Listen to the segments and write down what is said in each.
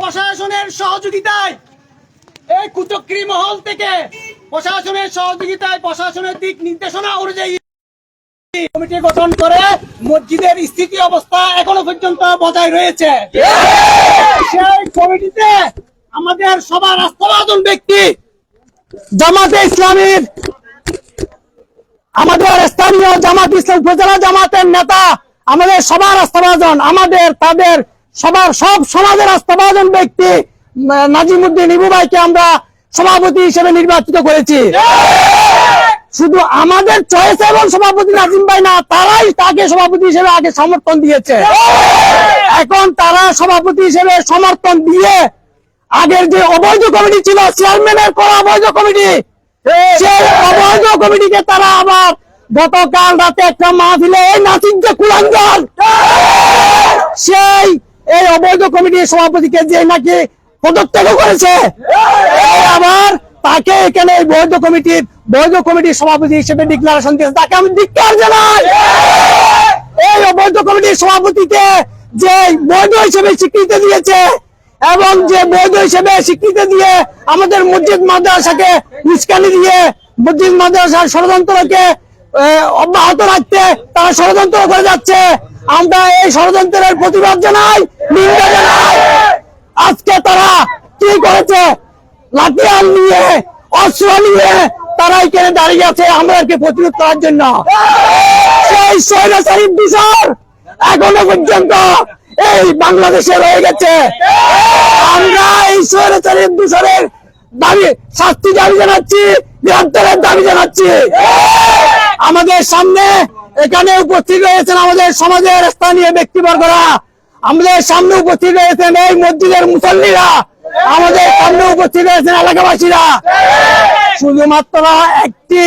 প্রশাসনের সহযোগিতায় এই কুচক্রি মহল থেকে প্রশাসনের সহযোগিতায় প্রশাসনের দিক নির্দেশনা অনুযায়ী কমিটি গঠন করে মসজিদের স্থিতি অবস্থা এখনও পর্যন্ত বজায় রয়েছে। সেই কমিটিতে আমাদের সবার আস্থাভাজন ব্যক্তি জামাতে ইসলামীর আমাদের স্থানীয় জামাত ইসলাম উপজেলা জামাতের নেতা, আমাদের সবার আস্থাভাজন আমাদের, তাদের সবার সব সমাজের আস্থাভাজন ব্যক্তি নাজিমুদ্দিন ইবু ভাইকে আমরা সভাপতি হিসেবে নির্বাচিত করেছি। শুধু আমাদের চয়েস এবং সভাপতি নাজিম ভাই না, তারাই তাকে সভাপতি হিসেবে আগে সমর্থন দিয়েছে। এখন তারা সভাপতি হিসেবে সমর্থন দিয়ে আগের যে অবৈধ কমিটি ছিল চেয়ারম্যানের করা অবৈধ কমিটি, সেই অবৈধ কমিটিকে তারা আবার গতকাল রাতে একটা মাহফিলে এই নাসির যে কুলাঙ্গার, সেই এই অবৈধ কমিটির সভাপতিকে যে নাকি পদত্যাগ করেছে? আবার তাকে এখানে বৈধ কমিটির বৈধ কমিটির সভাপতি হিসেবে ডিক্লারেশন দিয়েছে। তাকে আমি ধিক্কার জানাই। এই অবৈধ কমিটির সভাপতিকে যে বৈধ হিসেবে স্বীকৃতি দিয়েছে এবং যে বৈধ হিসেবে স্বীকৃতি দিয়ে আমাদের মসজিদ মাদ্রাসাকে উস্কানি দিয়ে মসজিদ মাদ্রাসার ষড়যন্ত্রকে অব্যাহত রাখতে তারা ষড়যন্ত্র করে যাচ্ছে। আমরা এই ষড়যন্ত্রের প্রতিবাদ জানাই, নিন্দা জানাই। আজকে তারা কি করেছে? লাঠিয়াল নিয়ে, অস্ত্র নিয়ে তারা এখানে দাঁড়িয়ে আছে আমাদেরকে প্রতিরোধ করার জন্য। সেই স্বৈরাচারী দূষণ এখনও পর্যন্ত এই বাংলাদেশে রয়ে গেছে। আমরা এই স্বৈরাচারী দূষণের দাবি, শাস্তি দাবি জানাচ্ছি গ্রেপ্তারের দাবি জানাচ্ছি। আমাদের সামনে এখানে উপস্থিত রয়েছেন আমাদের সমাজের স্থানীয় ব্যক্তিবর্গরা। আমাদের সামনে উপস্থিত রয়েছেন এই মসজিদের মুসল্লিরা। আমাদের সামনে উপস্থিত রয়েছেন এলাকাবাসীরা। শুধুমাত্র একটি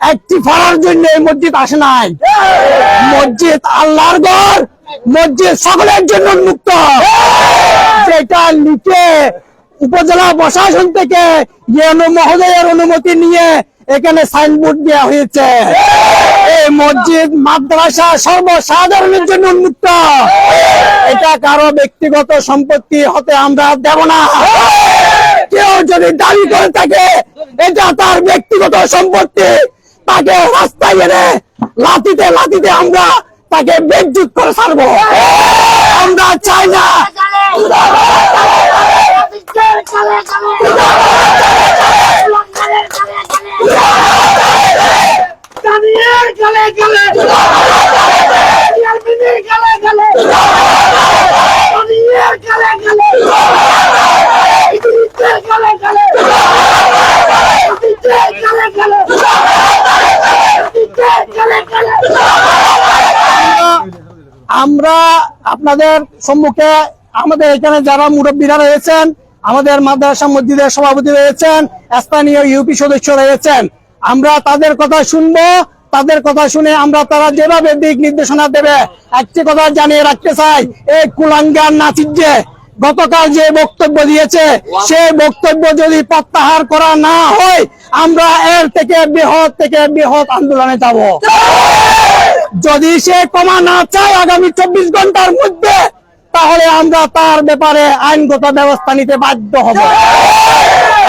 একটি ফাড়ার জন্য এই মসজিদ আসে নাই। মসজিদ আল্লাহর ঘর, মসজিদ সকলের জন্য উন্মুক্ত। যেটা লিখে উপজেলা প্রশাসন থেকে মহোদয়ের অনুমতি নিয়ে এখানে সাইনবোর্ড দেওয়া হয়েছে। মসজিদ, মাদ্রাসা সর্বসাধারণের জন্য উন্মুক্ত। এটা কারও ব্যক্তিগত সম্পত্তি হতে আমরা দেব না। কেউ যদি দাবি করে থাকে, এটা তার ব্যক্তিগত সম্পত্তি। তাকে রাস্তায় এনে লাতিতে লাতিতে আমরা তাকে বেজ্জুত করে ছাড়বো। আমরা চাই না। আমরা আপনাদের সম্মুখে আমাদের এখানে যারা মুরব্বীরা রয়েছেন, আমাদের মাদ্রাসা মসজিদের সভাপতি রয়েছেন, স্থানীয় ইউপি সদস্য রয়েছেন। আমরা তাদের কথা শুনব, তাদের কথা শুনে আমরা তারা যেভাবে দিক নির্দেশনা দেবে, একটি কথা জানিয়ে রাখতে চাই, এই কুলাঙ্গার নাচির যে গতকাল যে বক্তব্য দিয়েছে, সেই বক্তব্য যদি প্রত্যাহার করা না হয়, আমরা এর থেকে বৃহৎ থেকে বৃহৎ আন্দোলনে যাব। যদি সে কমা না চায় আগামী চব্বিশ ঘণ্টার মধ্যে, তাহলে আমরা তার ব্যাপারে আইনগত ব্যবস্থা নিতে বাধ্য হব।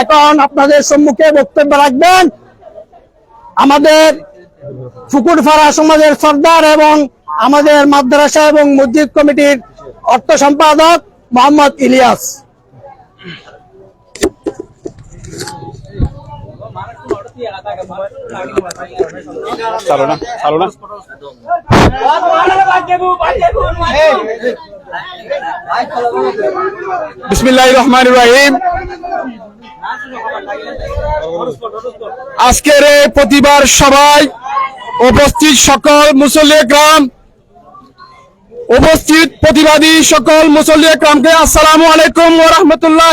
এখন আপনাদের সম্মুখে বক্তব্য রাখবেন আমাদের ফুকুরফাড়া সমাজের সর্দার এবং আমাদের মাদ্রাসা এবং মসজিদ কমিটির অর্থ সম্পাদক মোহাম্মদ ইলিয়াস। বিসমিল্লাহ রহমান রাহিম। আজকের এই প্রতিবার সবাই উপস্থিত সকল মুসল্লি গ্রাম, উপস্থিত প্রতিবাদী সকল মুসল্লি গ্রামকে আসসালামু আলাইকুম ও রহমতুল্লাহ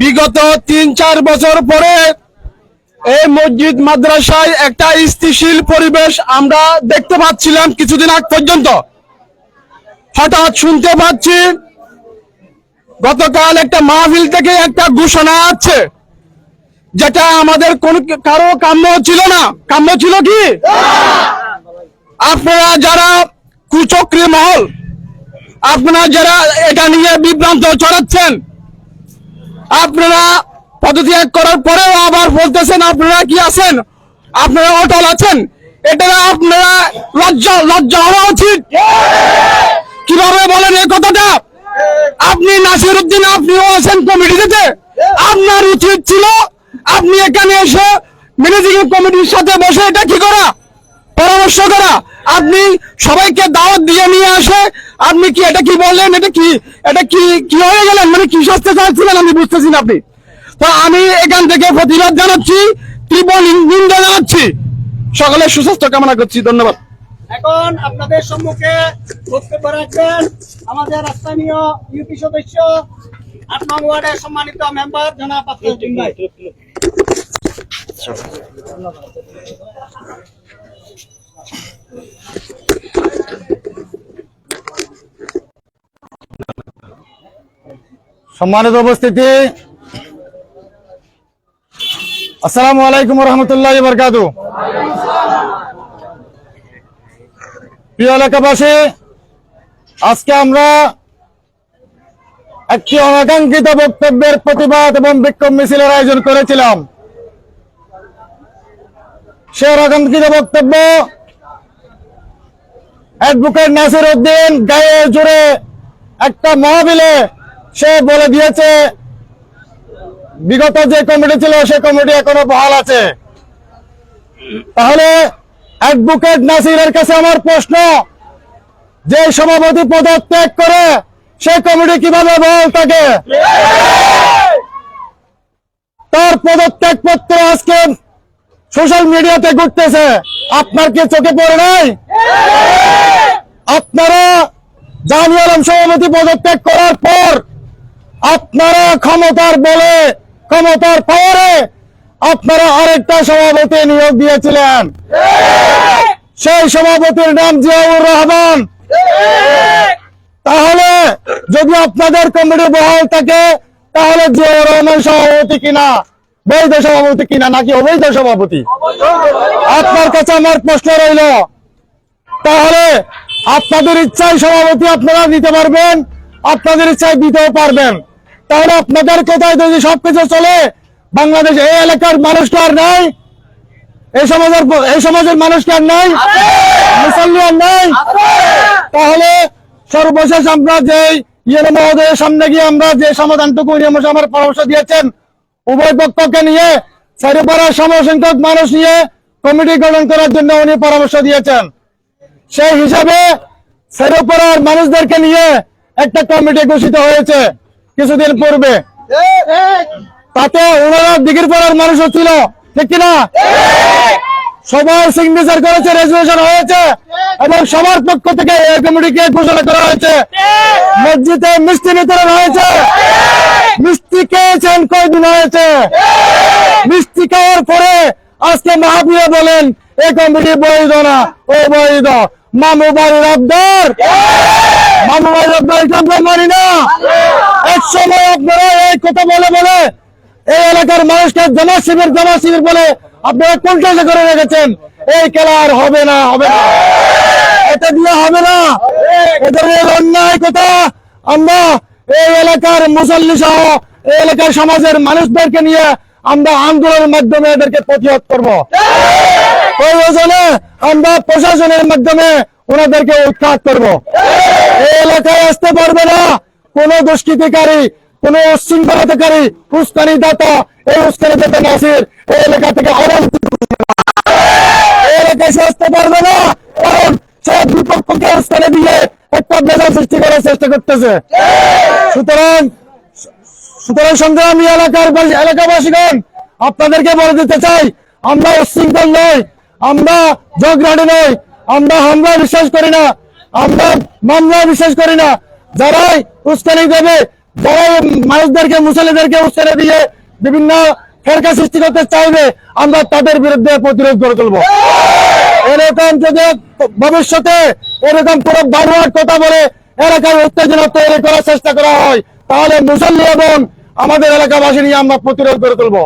বিগত তিন চার বছর পরে এই মসজিদ মাদ্রাসায় একটা স্থিতিশীল পরিবেশ আমরা দেখতে পাচ্ছিলাম কিছুদিন আগ পর্যন্ত। হঠাৎ শুনতে পাচ্ছি গতকাল একটা মাহফিল থেকে একটা ঘোষণা আছে, যেটা আমাদের কোন কারও কাম্য ছিল না। কাম্য ছিল কি? আপনারা যারা কুচক্রী মহল, আপনারা যারা এটা নিয়ে বিভ্রান্ত ছড়াচ্ছেন, আপনারা পদত্যাগ করার পরেও আবার বলতেছেন, আপনারা কি আছেন? আপনারা অটল আছেন? এটা আপনারা লজ্জা লজ্জা হওয়া উচিত। কীভাবে বলেন এই কথাটা? আপনি নাসির উদ্দিন আপনিও আছেন কমিটিতে আপনার উচিত ছিল আপনি এখানে এসে ম্যানেজিং কমিটির সাথে বসে এটা কি করা? পরামর্শ করা। আপনি সবাইকে দাওয়াত দিয়ে নিয়ে আসে। আপনি কি এটা কি বললেন? এটা কি এটা কি কি হয়ে গেলেন? মানে কি শাস্তি চাচ্ছিলেন? আমি বুঝতেছি না আপনি। তো আমি এখান থেকে প্রতিবাদ জানাচ্ছি, তীব্র নিন্দা জানাচ্ছি। সকলের সুস্বাস্থ্য কামনা করছি। ধন্যবাদ। এখন আপনাদের সম্মুখে বক্তব্য রাখবেন আমাদের স্থানীয় ইউপি সদস্য আট নং ওয়ার্ডের সম্মানিত মেম্বার জনাব ভাই। সম্মানিত উপস্থিতি। আসসালামু আলাইকুম রহমতুল্লাহ বরকাতু প্রিয় এলাকাবাসী, আজকে আমরা একটি অনাকাঙ্ক্ষিত বক্তব্যের প্রতিবাদ এবং বিক্ষোভ মিছিলের আয়োজন করেছিলাম। সে অনাকাঙ্ক্ষিত বক্তব্য অ্যাডভোকেট নাসির উদ্দিন গায়ে জুড়ে একটা মহাবিলে সে বলে দিয়েছে, বিগত যে কমিটি ছিল সে কমিটি এখনও বহাল আছে। তাহলে অ্যাডভোকেট নাসিরের কাছে আমার প্রশ্ন। যে সভাপতি পদত্যাগ করে সে কমিটি কীভাবে বহাল থাকে? তার পদত্যাগ পত্র আজকে সোশ্যাল মিডিয়াতে ঘুরতেছে। আপনার কি চোখে পড়ে নাই? আপনারা জানি আলম সভাপতি পদত্যাগ করার পর আপনারা ক্ষমতার বলে, ক্ষমতার পাওয়ারে আপনারা আরেকটা সভাপতি নিয়োগ দিয়েছিলেন। সেই সভাপতির নাম জিয়াউর রহমান। তাহলে যদি আপনাদের কমিটি বহাল থাকে, তাহলে জিয়াউর রহমান সভাপতি কিনা? বৈধ সভাপতি কিনা নাকি অবৈধ সভাপতি? আপনার কাছে আমার প্রশ্ন রইল, তাহলে আপনাদের ইচ্ছায় সভাপতি আপনারা দিতে পারবেন, আপনাদের ইচ্ছায় দিতেও পারবেন। তাহলে আপনাদের কোথায় যদি সবকিছু চলে বাংলাদেশ এই এলাকার মানুষ তো আর নাই। এই সমাজের এই সমাজের মানুষ কি আর নাই। মুসল্লি আর নাই। তাহলে সর্বশেষ আমরা যে ইয়ের মহোদয়ের সামনে গিয়ে আমরা যে সমাধানটুকু আমার পরামর্শ দিয়েছেন, উভয় পক্ষকে নিয়ে চারিপাড়ার সমসংখ্যক মানুষ নিয়ে কমিটি গঠন করার জন্য উনি পরামর্শ দিয়েছেন। সেই হিসাবে সেরোপাড়ার মানুষদেরকে নিয়ে একটা কমিটি ঘোষিত হয়েছে কিছুদিন পূর্বে। তাতে ওনারা দিঘির পাড়ার মানুষও ছিল। ঠিক কিনা? সবার সিগনেচার করেছে রেজুলেশন হয়েছে এবং সবার পক্ষ থেকে এই কমিটিকে ঘোষণা করা হয়েছে। মসজিদে মিষ্টি বিতরণ হয়েছে। মিষ্টি খেয়েছেন কয়দিন হয়েছে। মিষ্টি খাওয়ার পরে আজকে মাহাবিয়া বলেন এই কমিটি বৈধ না ও বৈধ মামু বাড়ির আবদার মামু বাড়ির আবদার মানি না। এক সময় আপনারা এই কথা বলে বলে এই এলাকার মানুষকে জামা শিবির জামা শিবির বলে আপনারা কন্ট্রোল করে রেখেছেন। এই খেলা আর হবে না হবে না। এটা দিয়ে হবে না। নিয়ে অন্যায় কথা আমরা এই এলাকার মুসল্লি সহ এই এলাকার সমাজের মানুষদেরকে নিয়ে আমরা আন্দোলনের মাধ্যমে এদেরকে প্রতিহত করব। প্রয়োজনে আমরা প্রশাসনের মাধ্যমে ওনাদেরকে উৎখাত করব। এই এলাকায় আসতে পারবে না কোন দুষ্কৃতিকারী। কোন উশৃঙ্খলতাকারী উস্কানি দাতা এই উস্কানি দাতা নাসির এই এলাকা থেকে এলাকাবাসীগণ, আপনাদেরকে বলে দিতে চাই, আমরা উশৃঙ্খল নই, আমরা ঝগড়াটি নই, আমরা হামলা বিশ্বাস করি না, আমরা মামলা বিশ্বাস করি না। যারাই উস্কানি দেবে যারাই মানুষদেরকে মুসলিদেরকে উস্কানি দিয়ে বিভিন্ন ফেরকা সৃষ্টি করতে চাইবে, আমরা তাদের বিরুদ্ধে প্রতিরোধ করে তুলবো। এরকম যদি ভবিষ্যতে এরকম কথা বলে এলাকার উত্তেজনা তৈরি করার চেষ্টা করা হয়, তাহলে মুসল্লি এবং আমাদের এলাকাবাসী নিয়ে আমরা প্রতিরোধ করে তুলবো।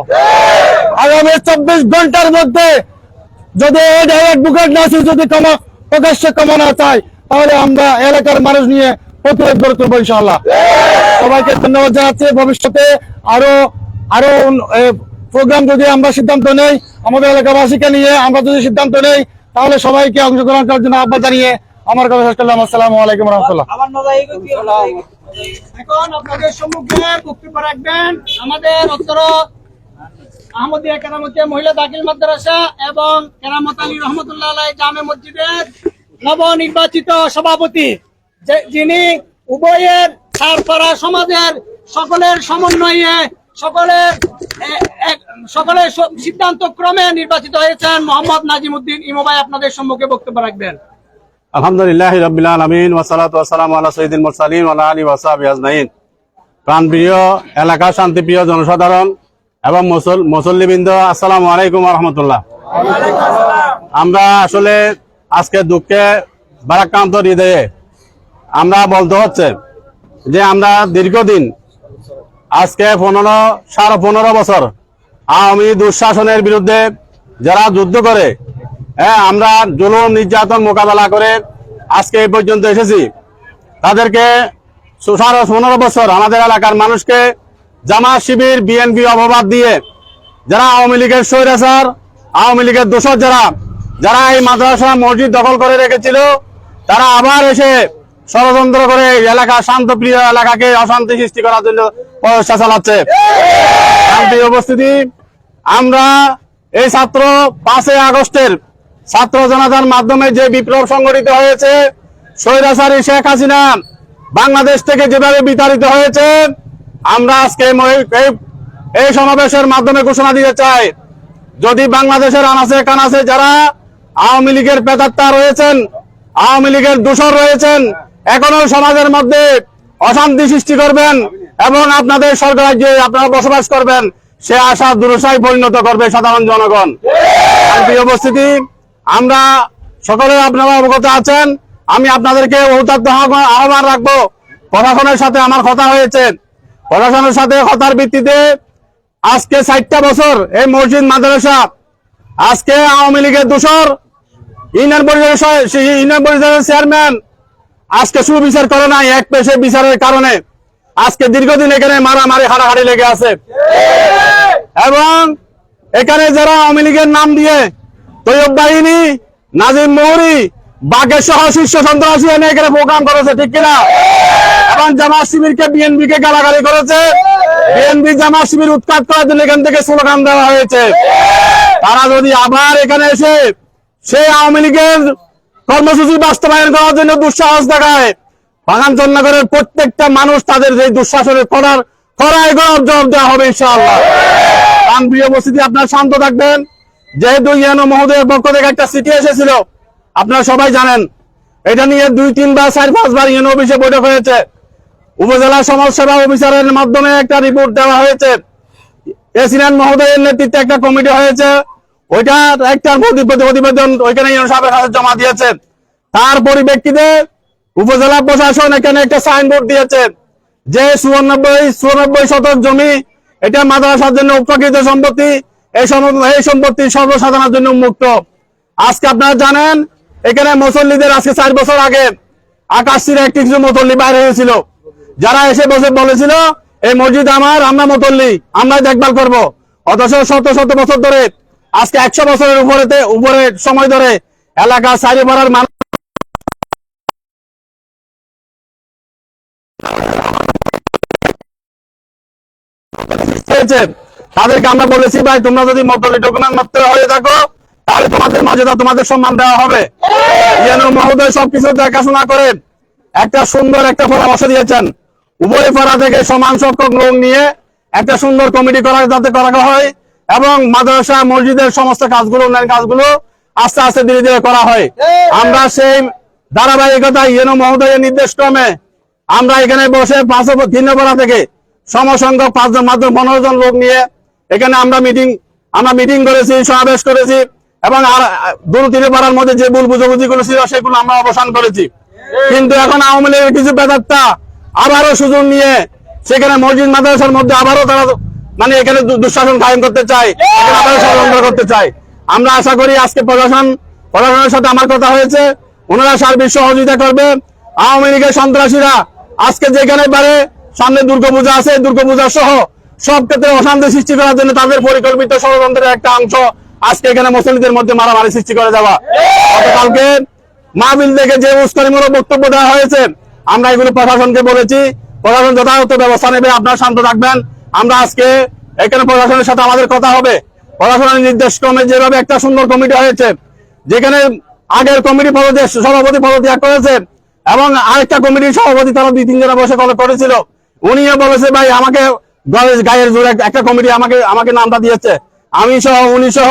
আগামী চব্বিশ ঘণ্টার মধ্যে যদি অ্যাডভোকেট যদি প্রকাশ্যে ক্ষমা না চায়, তাহলে আমরা এলাকার মানুষ নিয়ে প্রতিরোধ করে তুলবো ইনশাআল্লাহ। সবাইকে ধন্যবাদ জানাচ্ছি। ভবিষ্যতে আরও আরও প্রোগ্রাম যদি আমরা সিদ্ধান্ত নেই আমাদের এলাকাবাসীকে নিয়ে আমরা যদি সিদ্ধান্ত নেই তাহলে সবাইকে অংশগ্রহণ করার জন্য আহ্বান জানিয়ে আমার কথা শেষ করলাম। আসসালামু আলাইকুম রহমতুল্লাহ। এখন আপনাদের সম্মুখে বক্তব্য রাখবেন আমাদের উত্তর আহমদিয়া কেরামতিয়া মহিলা দাখিল মাদ্রাসা এবং কেরামত আলী রহমতুল্লাহ আলাই জামে মসজিদের নবনির্বাচিত সভাপতি যে- যিনি উভয়ের সারপাড়া সমাজের সকলের সমন্বয়ে সকলের সকলের সিদ্ধান্ত ক্রমে নির্বাচিত হয়েছেন মোহাম্মদ নাজিম উদ্দিন ইমো ভাই, আপনাদের সম্মুখে বক্তব্য রাখবেন। আলহামদুলিল্লাহ রবিল আলমিন ওসালাত ওয়াসালাম আল্লাহ সঈদুল মুরসালিন আল্লাহ আলী ওয়াসাবি আজমাইন। প্রাণপ্রিয় এলাকা শান্তিপ্রিয় জনসাধারণ এবং মুসল- মুসল্লিবৃন্দ, আসসালামু আলাইকুম রহমতুল্লাহ। আমরা আসলে আজকে দুঃখে, বারাক্রান্ত হৃদয়ে আমরা বলতে হচ্ছে যে আমরা দীর্ঘদিন, আজকে পনেরো, সাড়ে পনেরো বছর আওয়ামী দুঃশাসনের বিরুদ্ধে যারা যুদ্ধ করে হ্যাঁ আমরা জুলুম, নির্যাতন মোকাবেলা করে আজকে এই পর্যন্ত এসেছি। তাদেরকে সাড়ে পনেরো বছর আমাদের এলাকার মানুষকে জামা শিবির, বিএনপি অপবাদ দিয়ে যারা আওয়ামী লীগের স্বৈরাচার, আওয়ামী লীগের দোষর যারা যারা এই মাদ্রাসা, মসজিদ দখল করে রেখেছিল, তারা আবার এসে ষড়যন্ত্র করে এলাকা, শান্তপ্রিয় এলাকাকে অশান্তি সৃষ্টি করার জন্য প্রচেষ্টা চালাচ্ছে। শান্তি উপস্থিতি। আমরা এই ছাত্র পাঁচই আগস্টের ছাত্র জনতার মাধ্যমে যে বিপ্লব সংগঠিত হয়েছে, স্বৈরাচারী শেখ হাসিনা বাংলাদেশ থেকে যেভাবে বিতাড়িত হয়েছে, আমরা আজকে এই- সমাবেশের মাধ্যমে ঘোষণা দিতে চাই, যদি বাংলাদেশের আনাসে কানাসে যারা আওয়ামী লীগের পেতাত্তা রয়েছেন, আওয়ামী লীগের দূষণ রয়েছেন এখনও সমাজের মধ্যে অশান্তি সৃষ্টি করবেন এবং আপনাদের সরকার যে আপনারা বসবাস করবেন, সে আশা দুরসায় পরিণত করবে সাধারণ জনগণ। উপস্থিতি, আমরা সকলে আপনারা অবগত আছেন। আমি আপনাদেরকে ঔতাত্য আহ্বান রাখব। প্রশাসনের সাথে আমার কথা হয়েছে। প্রশাসনের সাথে কথার ভিত্তিতে আজকে ষাটটা বছর এই মসজিদ মাদ্রাসা, আজকে আওয়ামী লীগের দোষর, ইউনিয়ন পরিষদের ইউনিয়ন পরিষদের চেয়ারম্যান আজকে সুবিচার করে নাই, এক পেশে বিচারের কারণে। আজকে দীর্ঘদিন এখানে মারামারি, হাড়াহাড়ি লেগে আছে। এবং এখানে যারা আওয়ামী লীগের নাম দিয়ে তৈয়ব বাহিনী, নাজিম মৌরি, বাঘের সহ শীর্ষ সন্ত্রাসী এনে এখানে প্রোগ্রাম করেছে, ঠিক কিনা? এবং জামাত শিবিরকে বিএনপি কে গালাগালি করেছে। বিএনপি জামাত শিবির উৎখাত করার জন্য এখান থেকে স্লোগান দেওয়া হয়েছে। তারা যদি আবার এখানে এসে সেই আওয়ামী লীগের কর্মসূচি বাস্তবায়ন করার জন্য দুঃসাহস দেখায়। বাগান চন্নগরের প্রত্যেকটা মানুষ তাদের যে দুঃশাসনের করার করায় গড়ার জবাব দেওয়া হবে ইনশাআল্লাহ। প্রিয় আপনার শান্ত থাকবেন। যেহেতু ইয়ানো মহোদয়ের পক্ষ থেকে একটা চিঠি এসেছিল, আপনারা সবাই জানেন। এটা নিয়ে দুই, তিনবার, চার, পাঁচবার ইউনো অফিসে বৈঠক হয়েছে। উপজেলা সমাজ সেবা অফিসারের মাধ্যমে একটা রিপোর্ট দেওয়া হয়েছে। এসিনান মহোদয়ের নেতৃত্বে একটা কমিটি হয়েছে। ওইটা একটা প্রতি- প্রতি- প্রতিবেদন ওইখানে জমা দিয়েছে তার পরিপ্রেক্ষিতে উপজেলা প্রশাসন এখানে একটা সাইনবোর্ড দিয়েছে যে চুয়ানব্বই চুরানব্বই শতক জমি, এটা মাদ্রাসার জন্য উপকৃত সম্পত্তি, এই এই সম্পত্তি সর্বসাধারণের জন্য উন্মুক্ত আজকে আপনারা জানেন, এখানে মুসল্লিদের আজকে চার বছর আগে আকাশির একটি কিছু মুসল্লি বাইরে হয়েছিল। যারা এসে বসে বলেছিল, এই মসজিদ আমার, আমরা মুসল্লি আমরা দেখভাল করব। অথচ শত শত বছর ধরে আজকে একশো বছরের উপরেতে, উপরে সময় ধরে এলাকা সারি পাড়ার মানুষ তাদেরকে আমরা বলেছি, ভাই, তোমরা যদি মতলি ডকুমেন্ট মাত্র হয়ে থাকো, তাহলে তোমাদের মর্যাদা তোমাদের সম্মান দেওয়া হবে। যেন মহোদয় সবকিছু দেখাশোনা করে একটা সুন্দর একটা পরামর্শ দিয়েছেন। উভয় পাড়া থেকে সমান সংখ্যক লোক নিয়ে একটা সুন্দর কমিটি করা যাতে করা হয়। এবং মাদ্রাসা মসজিদের সমস্ত কাজগুলো উন্নয়ন কাজগুলো আস্তে আস্তে ধীরে ধীরে করা হয়। আমরা সেই ধারাবাহিকতা ইয়েনো মহোদয়ের নির্দেশ ক্রমে আমরা এখানে বসে পাঁচ ভিন্নপাড়া থেকে সমসংখ্যক পাঁচজন মাত্র পনেরো জন লোক নিয়ে এখানে আমরা মিটিং আমরা মিটিং করেছি সমাবেশ করেছি এবং আর দূর তীরে পাড়ার মধ্যে যে ভুল বুঝাবুঝি গুলো ছিল সেগুলো আমরা অবসান করেছি। কিন্তু এখন আওয়ামী লীগের কিছু বেদাত্তা আবারও সুযোগ নিয়ে সেখানে মসজিদ মাদ্রাসার মধ্যে আবারও তারা মানে এখানে দুঃশাসন কায়েম করতে আবারও ষড়যন্ত্র করতে চায় আমরা আশা করি আজকে প্রশাসন, প্রশাসনের সাথে আমার কথা হয়েছে, ওনারা সার্বিক সহযোগিতা করবে। আওয়ামী লীগের সন্ত্রাসীরা আজকে যেখানে পারে, সামনে দুর্গাপূজা আছে, দুর্গাপূজা সহ সব ক্ষেত্রে অশান্তি সৃষ্টি করার জন্য তাদের পরিকল্পিত ষড়যন্ত্রের একটা অংশ আজকে এখানে মুসলিমদের মধ্যে মারামারি সৃষ্টি করে যাওয়া গতকালকে মাহবিল থেকে যে উস্কানিমূলক বক্তব্য দেওয়া হয়েছে, আমরা এগুলো প্রশাসনকে বলেছি। প্রশাসন যথাযথ ব্যবস্থা নেবে, আপনারা শান্ত থাকবেন। আমরা আজকে এখানে প্রশাসনের সাথে আমাদের কথা হবে। প্রশাসনের নির্দেশ ক্রমে যেভাবে একটা সুন্দর কমিটি হয়েছে, যেখানে আগের কমিটি পদত্যাগ, সভাপতি পদত্যাগ করেছে এবং আরেকটা কমিটির সভাপতি তারা দুই, তিনজনে বসে কল করেছিল। উনিও বলেছে, ভাই, আমাকে গায়ের জোরে একটা- কমিটি আমাকে আমাকে নামটা দিয়েছে। আমি সহ, উনি সহ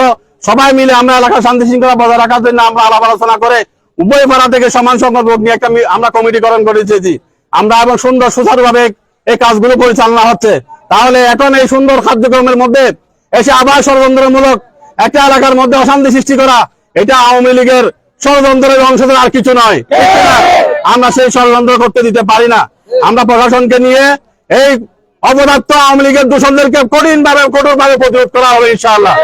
সবাই মিলে আমরা এলাকার শান্তি শৃঙ্খলা বজায় রাখার জন্য আমরা আলাপ আলোচনা করে উভয় পাড়া থেকে সমান সংখ্যক লোক নিয়ে একটা আমরা কমিটিকরণ করে দিয়েছি আমরা এবং সুন্দর সুচারুভাবে এই কাজগুলো পরিচালনা হচ্ছে। তাহলে এখন এই সুন্দর কার্যক্রমের মধ্যে এসে আবার ষড়যন্ত্রমূলক একটা এলাকার মধ্যে অশান্তি সৃষ্টি করা, এটা আওয়ামী লীগের ষড়যন্ত্রের অংশ আর কিছু নয়। আমরা সেই ষড়যন্ত্র করতে দিতে পারি না। আমরা প্রশাসনকে নিয়ে এই অপদার্থ আওয়ামী লীগের দূষণদেরকে কঠিন ভাবে কঠোর ভাবে প্রতিরোধ করা হবে ইনশাআল্লাহ।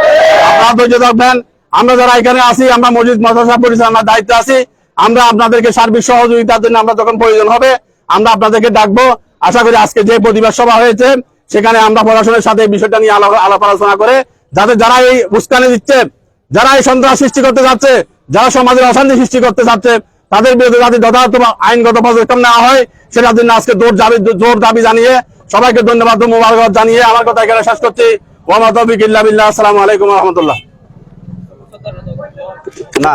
আপনারা ধৈর্য থাকবেন আমরা যারা এখানে আছি, আমরা মসজিদ, মাদ্রাসা পরিচালনার দায়িত্বে আছি। আমরা আপনাদেরকে সার্বিক সহযোগিতার জন্য আমরা যখন প্রয়োজন হবে, আমরা আপনাদেরকে ডাকবো। আশা করি আজকে যে প্রতিবাদ সভা হয়েছে সেখানে আমরা প্রশাসনের সাথে বিষয়টা নিয়ে আলাপ আলাপ আলোচনা করে, যাতে যারা এই উস্কানি দিচ্ছে, যারা এই সন্ত্রাস সৃষ্টি করতে যাচ্ছে, যারা সমাজের অশান্তি সৃষ্টি করতে যাচ্ছে, তাদের বিরুদ্ধে যাতে যথাযথ আইনগত পদক্ষেপ নেওয়া হয়, সেটার জন্য আজকে জোর দাবি জোর দাবি জানিয়ে সবাইকে ধন্যবাদ মোবারকবাদ জানিয়ে আমার কথা এখানে শেষ করছি। ওয়ামা তৌফিক ইল্লা বিল্লাহ। আসসালামু আলাইকুম রাহমাতুল্লাহ। না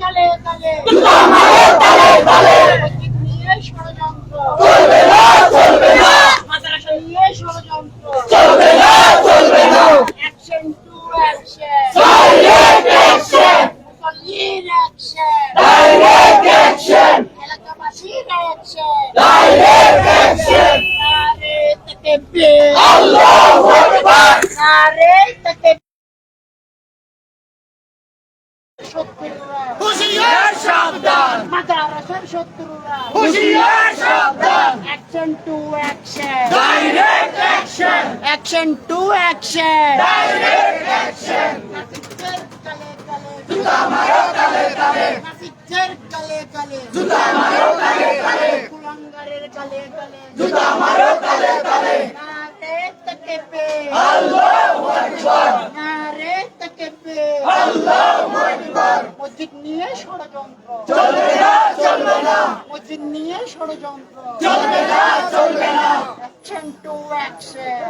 কালে কালে কুলাঙ্গারের কালে কালে মসজিদ নিয়ে ষড়যন্ত্র মাদ্রাসা নিয়ে ষড়যন্ত্র অ্যাকশন টু অ্যাকশন মুসল্লির অ্যাকশন এলাকাবাসীর অ্যাকশন নারে তাকবীর আল্লাহু আকবার নারে তাকবীর শত্রুরা হুঁশিয়ার সাবধান মাদ্রাসার শত্রুরা হুঁশিয়ার সাবধান action to action direct direct action নাসিকের কালে কালে জুতা মারো কালে কালে নাসিকের কালে কালে জুতা মারো কালে কালে কুলাঙ্গারের কালে কালে জুতা মারো কালে কালে নারে তাকবীর আল্লাহু আকবার নারে মসজিদ নিয়ে ষড়যন্ত্র। চলবে না চলবে না। মসজিদ নিয়ে ষড়যন্ত্র। চলবে না চলবে না। Action to action